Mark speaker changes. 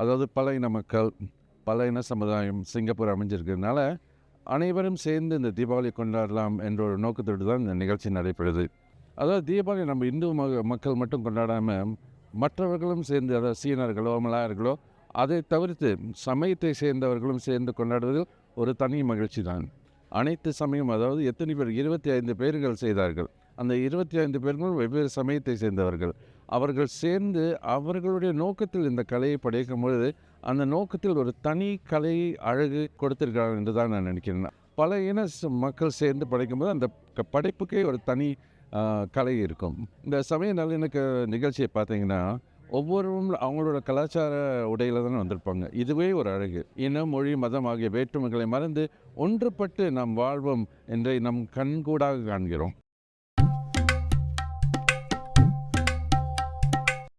Speaker 1: அதாவது பல இன மக்கள் பல இன சமுதாயம் சிங்கப்பூர் அமைஞ்சிருக்கிறதுனால அனைவரும் சேர்ந்து இந்த தீபாவளி கொண்டாடலாம் என்ற ஒரு நோக்கத்தோடு தான் இந்த நிகழ்ச்சி நடைபெறுது. அதாவது தீபாவளி நம்ம இந்து மக்கள் மட்டும் கொண்டாடாமல் மற்றவர்களும் சேர்ந்து அதாவது சீனர்களோ மலாயர்களோ அதை தவிர்த்து சமயத்தை சேர்ந்தவர்களும் சேர்ந்து கொண்டாடுவதில் ஒரு தனி மகிழ்ச்சி தான். அனைத்து சமயம் அதாவது எத்தனை பேர் இருபத்தி ஐந்து பேர்கள் செய்தார்கள். அந்த இருபத்தி ஐந்து பேர்களும் வெவ்வேறு சமயத்தை சேர்ந்தவர்கள். அவர்கள் சேர்ந்து அவர்களுடைய நோக்கத்தில் இந்த கலையை படைக்கும் பொழுது அந்த நோக்கத்தில் ஒரு தனி கலை அழகு கொடுத்திருக்கிறார்கள் என்று தான் நான் நினைக்கிறேன். பல இன ச- மக்கள் சேர்ந்து படைக்கும்போது அந்த படைப்புக்கே ஒரு தனி கலை இருக்கும். இந்த சமய நல்லிணக்க நிகழ்ச்சியை பார்த்தீங்கன்னா ஒவ்வொருவரும் அவங்களோட கலாச்சார உடையில தானே வந்திருப்பாங்க. இதுவே ஒரு அழகு. இனம் மொழி மதம் ஆகிய வேற்றுமைகளை மறந்து ஒன்றுபட்டு நாம் வாழ்வோம் என்றை நம் கண்கூடாக காண்கிறோம்.